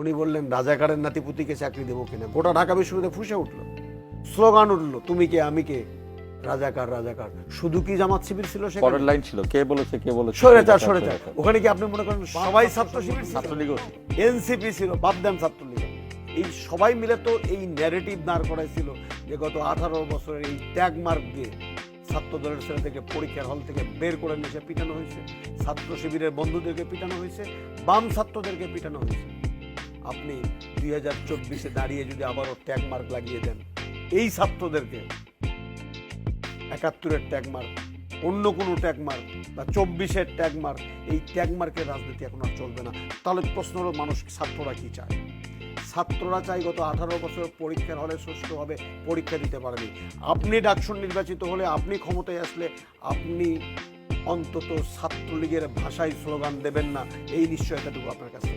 উনি বললেন রাজাকারের নাতিপুতিকে চাকরি দেবো কিনা। গোটা ঢাকা বিশ্ববিদ্যালয়ে ফুসে উঠল। স্লোগান উঠল তুমি কে আমি কে? রাজাকার রাজাকার। শুধু কি জামাত শিবির ছিল সেখানে? পরের লাইন ছিল কে বলেছে কে বলেছে? সরেচার সরেচার ওখানে কি আপনি মনে করেন সবাই ছাত্র শিবির ছিল। ছাত্রলীগও এনসিপি ছিল বাদ দেন ছাত্রলীগ। এই সবাই মিলে তো এই ন্যারেটিভ দাঁড় করাইছিল যে গত আঠারো বছরের এই ট্যাগ মার্ক দিয়ে ছাত্র দলের ছেলে থেকে পরীক্ষার হল থেকে বের করে নিয়ে পিটানো হয়েছে। ছাত্র শিবিরের বন্ধুদেরকে পিটানো হয়েছে বাম ছাত্রদেরকে পিটানো হয়েছে। আপনি দুই হাজার চব্বিশে দাঁড়িয়ে যদি আবারও ট্যাগ মার্ক লাগিয়ে দেন, এই ছাত্রদেরকে একাত্তরের ট্যাগ মার্ক অন্য কোনো ট্যাগ মার্ক বা চব্বিশের ট্যাগ মার্ক এই ট্যাগ মার্কের রাজনীতি এখন আর চলবে না। তাহলে প্রশ্ন হলো, মানুষ ছাত্ররা কি চায়? ছাত্ররা চাই গত আঠারো বছর পরীক্ষার হলে সুষ্ঠুভাবে পরীক্ষা দিতে পারেনি। আপনি ডাকসুন নির্বাচিত হলে আপনি ক্ষমতায় আসলে আপনি অন্তত ছাত্রলীগের ভাষায় স্লোগান দেবেন না। এই নিশ্চয়তাটুকু আপনার কাছে।